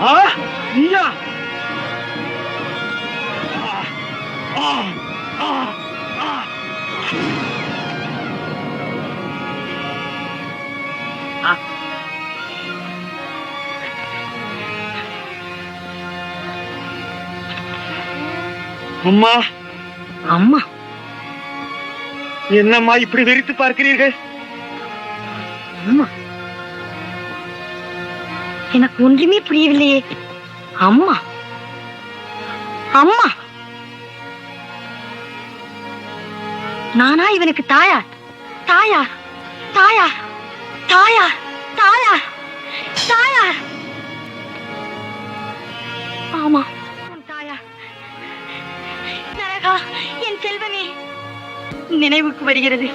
ஆ? நீயா ஆ, ஆ. அம்மா. அம்மா. என்னம்மா இப்படி வெறித்து பார்க்கிறீர்கள்? அம்மா. எனக்கு ஒன்றுமே புரியவில்லையே. அம்மா. அம்மா. நானா இவனுக்கு தாயார்? தாயார். தாயார். தாயார். தாயார். தாயார். ஆமா. நரகா என் செல்வமே நினைவுக்கு வருகிறது.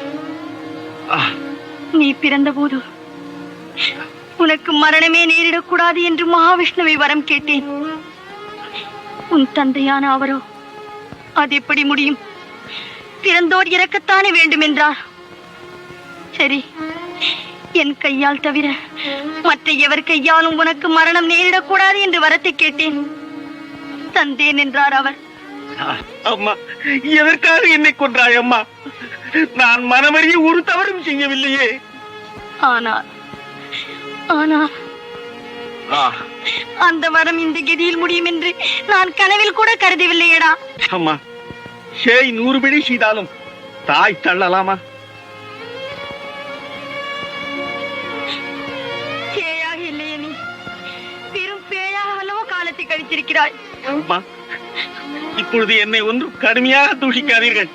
நீ பிறந்தபோது உனக்கு மரணமே நேரிடக்கூடாது என்று மகாவிஷ்ணுவை வரம் கேட்டேன். உன் தந்தையான அவரோ அது எப்படி முடியும்? பிறந்தோர் இறக்கத்தானே வேண்டும் என்றார் சரி என் கையால் தவிர மற்ற எவர் கையாலும் உனக்கு மரணம் நேரிடக்கூடாது என்று வரத்தை கேட்டேன். தந்தேன் என்றார் அவர். அம்மா எதற்காக என்னை கொன்றாய் அம்மா? நான் மனமறிய ஒரு தவறும் செய்யவில்லையே. ஆனால் ஆனால் ஆ, அந்த வரம் இந்த கதியில் முடியும் என்று நான் கனவில் கூட கருதவில்லையடா. அம்மா சேய் நூறு பிழை செய்தாலும் தாய் தள்ளலாமா? பேயாக இல்லையே நீ பெரும் பேயாக அல்லவோ காலத்தை கழித்திருக்கிறாய். அம்மா இப்பொழுது என்னை ஒன்றும் கடுமையாக தூஷிக்காதீர்கள்.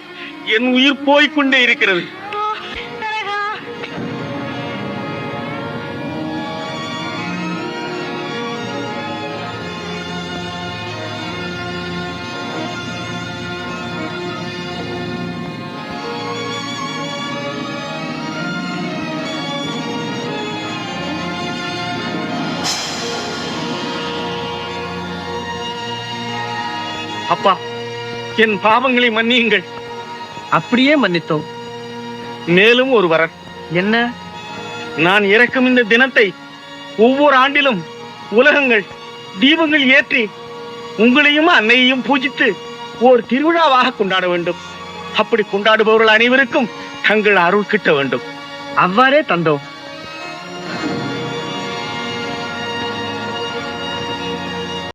என் உயிர் போய்க்கொண்டே இருக்கிறது. அப்பா என் பாவங்களை மன்னியுங்கள். அப்படியே மன்னித்தோம். மேலும் ஒரு வரன். என்ன? நான் இறக்கும் இந்த தினத்தை ஒவ்வொரு ஆண்டிலும் உலகங்கள் தீபங்கள் ஏற்றி உங்களையும் அன்னையையும் பூஜித்து ஓர் திருவிழாவாக கொண்டாட வேண்டும். அப்படி கொண்டாடுபவர்கள் அனைவருக்கும் தங்கள் அருள் கிட்ட வேண்டும். அவ்வாறே தந்தோம்.